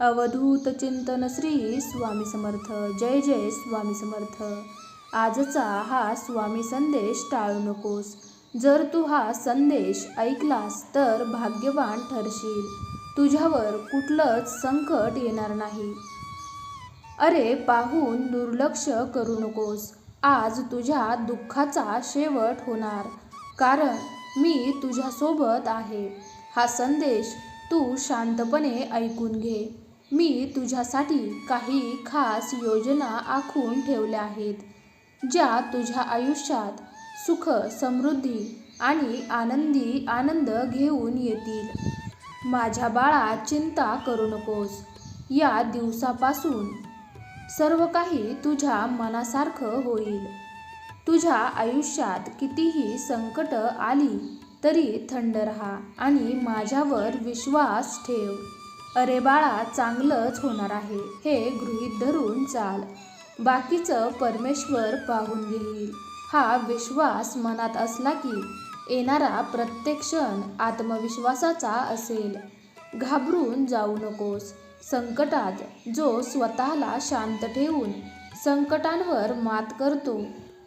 अवधूत चिंतन श्री स्वामी समर्थ. जय जय स्वामी समर्थ. आजचा हा स्वामी संदेश टाळू नकोस. जर तू हा संदेश ऐकलास तर भाग्यवान ठरशील. तुझ्यावर कुठलंच संकट येणार नाही. अरे पाहून दुर्लक्ष करू नकोस. आज तुझ्या दुःखाचा शेवट होणार. कारण मी तुझ्यासोबत आहे. हा संदेश तू शांतपणे ऐकून घे. मी तुझ्यासाठी काही खास योजना आखून ठेवल्या आहेत ज्या तुझ्या आयुष्यात सुख समृद्धी आणि आनंदी आनंद घेऊन येतील. माझ्या बाळा चिंता करू नकोस. या दिवसापासून सर्व काही तुझ्या मनासारखं होईल. तुझ्या आयुष्यात कितीही संकट आली तरी थंड राहा आणि माझ्यावर विश्वास ठेव. अरे बाळा चांगलंच होणार आहे. हे गृहीत धरून चाल. बाकीचं परमेश्वर पाहून घेईल. हा विश्वास मनात असला की येणारा प्रत्येक क्षण आत्मविश्वासाचा असेल. घाबरून जाऊ नकोस. संकटात जो स्वतःला शांत ठेवून संकटांवर मात करतो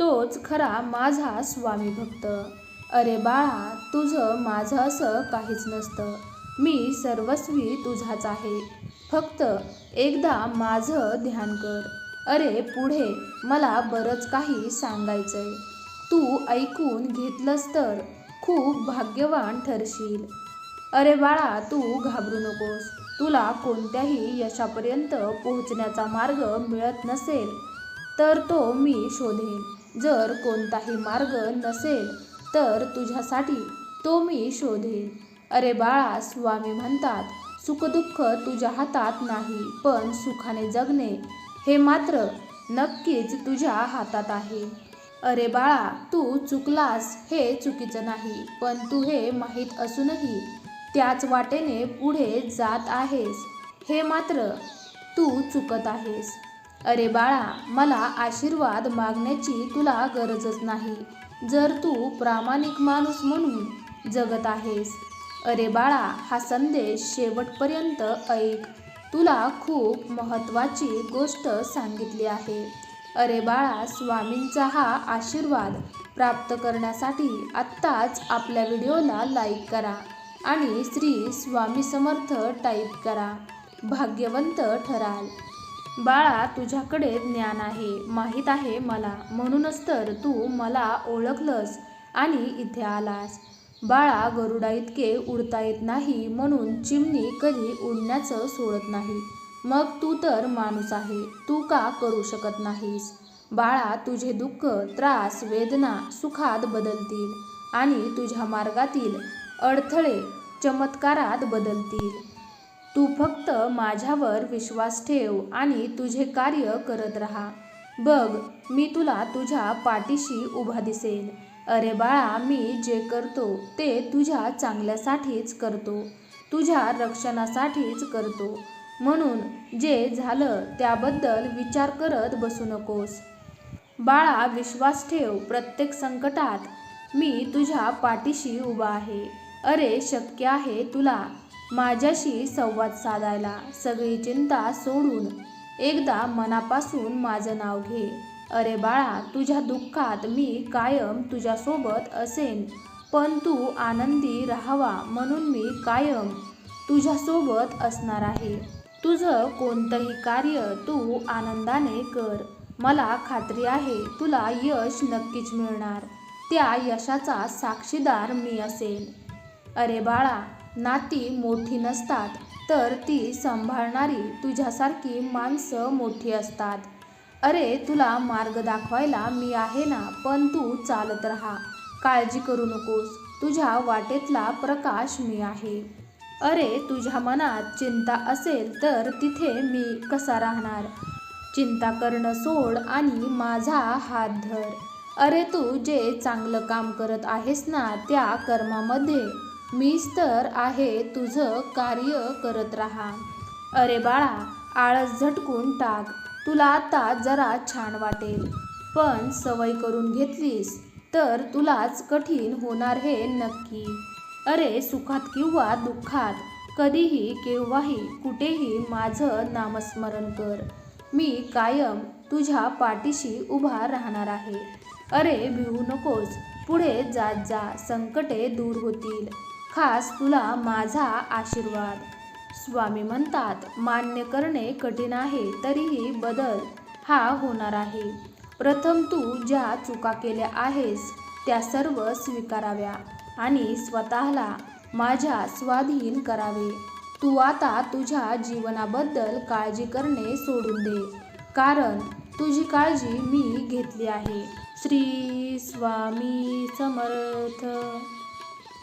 तोच खरा माझा स्वामी भक्त. अरे बाळा तुझं माझं असं काहीच नसतं. मी सर्वस्वी तुझाच आहे. फक्त एकदा माझं ध्यान कर. अरे पुढे मला बरंच काही सांगायचंय. तू ऐकून घेतलंस तर खूप भाग्यवान ठरशील. अरे बाळा तू घाबरू नकोस. तुला कोणत्याही यशापर्यंत पोहोचण्याचा मार्ग मिळत नसेल तर तो मी शोधेन. जर कोणताही मार्ग नसेल तर तुझ्यासाठी तो मी शोधेन. अरे बाळा स्वामी म्हणतात सुखदुःख तुझ्या हातात नाही पण सुखाने जगणे हे मात्र नक्कीच तुझ्या हातात आहे. अरे बाळा तू चुकलास हे चुकीचं नाही पण तू हे माहीत असूनही त्याच वाटेने पुढे जात आहेस हे मात्र तू चुकत आहेस. अरे बाळा मला आशीर्वाद मागण्याची तुला गरजच नाही जर तू प्रामाणिक माणूस म्हणून जगत आहेस अरे बाळा हा संदेश शेवटपर्यंत ऐक. तुला खूप महत्त्वाची गोष्ट सांगितली आहे. अरे बाळा स्वामींचा हा आशीर्वाद प्राप्त करण्यासाठी आत्ताच आपल्या व्हिडिओला लाईक करा आणि श्री स्वामी समर्थ टाईप करा. भाग्यवंत ठराल. बाळा तुझ्याकडे ज्ञान आहे माहीत आहे मला. म्हणूनच तर तू मला ओळखलंस आणि इथे आलास. बाळा गरुडा इतके उडता येत नाही म्हणून चिमणी कधी उडण्याचं सोडत नाही. मग तू तर माणूस आहे तू का करू शकत नाहीस? बाळा तुझे दुःख त्रास वेदना सुखात बदलतील आणि तुझ्या मार्गातील अडथळे चमत्कारात बदलतील. तू फक्त माझ्यावर विश्वास ठेव आणि तुझे कार्य करत राहा. बघ मी तुला तुझ्या पाठीशी उभा दिसेल अरे बाळा मी जे करतो ते तुझ्या चांगल्यासाठीच करतो. तुझ्या रक्षणासाठीच करतो. म्हणून जे झालं त्याबद्दल विचार करत बसू नकोस. बाळा विश्वास ठेव प्रत्येक संकटात मी तुझ्या पाठीशी उभा आहे. अरे शक्य आहे तुला माझ्याशी संवाद साधायला. सगळी चिंता सोडून एकदा मनापासून माझं नाव घे. अरे बाळा तुझ्या दुःखात मी कायम तुझ्यासोबत असेन पण तू आनंदी राहावा म्हणून मी कायम तुझ्यासोबत असणार आहे. तुझं कोणतंही कार्य तू आनंदाने कर. मला खात्री आहे तुला यश नक्कीच मिळणार. त्या यशाचा साक्षीदार मी असेन. अरे बाळा नाती मोठी नसतात तर ती सांभाळणारी तुझ्यासारखी माणसं मोठी असतात. अरे तुला मार्ग दाखवायला मी आहे ना पण तू चालत राहा. काळजी करू नकोस. तुझ्या वाटेतला प्रकाश मी आहे. अरे तुझ्या मनात चिंता असेल तर तिथे मी कसा राहणार? चिंता करणं सोड आणि माझा हात धर. अरे तू जे चांगलं काम करत आहेस ना त्या कर्मामध्ये मीच तर आहे तुझं कार्य करत राहा. अरे बाळा आळस झटकून टाक. तुला आता जरा छान वाटेल. पण सवय करून घेतलीस तर तुलाच कठीण होणार हे नक्की. अरे सुखात किंवा दुःखात कधीही केव्हाही कुठेही माझं नामस्मरण कर. मी कायम तुझ्या पाठीशी उभा राहणार आहे. अरे भिवू नकोस. पुढे जात जा. संकटे दूर होतील. खास तुला माझा आशीर्वाद. स्वामी म्हणतात मान्य करणे कठीण आहे तरीही बदल हा होणार आहे. प्रथम तू ज्या चुका केल्या आहेस त्या सर्व स्वीकाराव्या आणि स्वतःला माझ्या स्वाधीन करावे. तू आता तुझ्या जीवनाबद्दल काळजी करणे सोडून दे कारण तुझी काळजी मी घेतली आहे. श्री स्वामी समर्थ.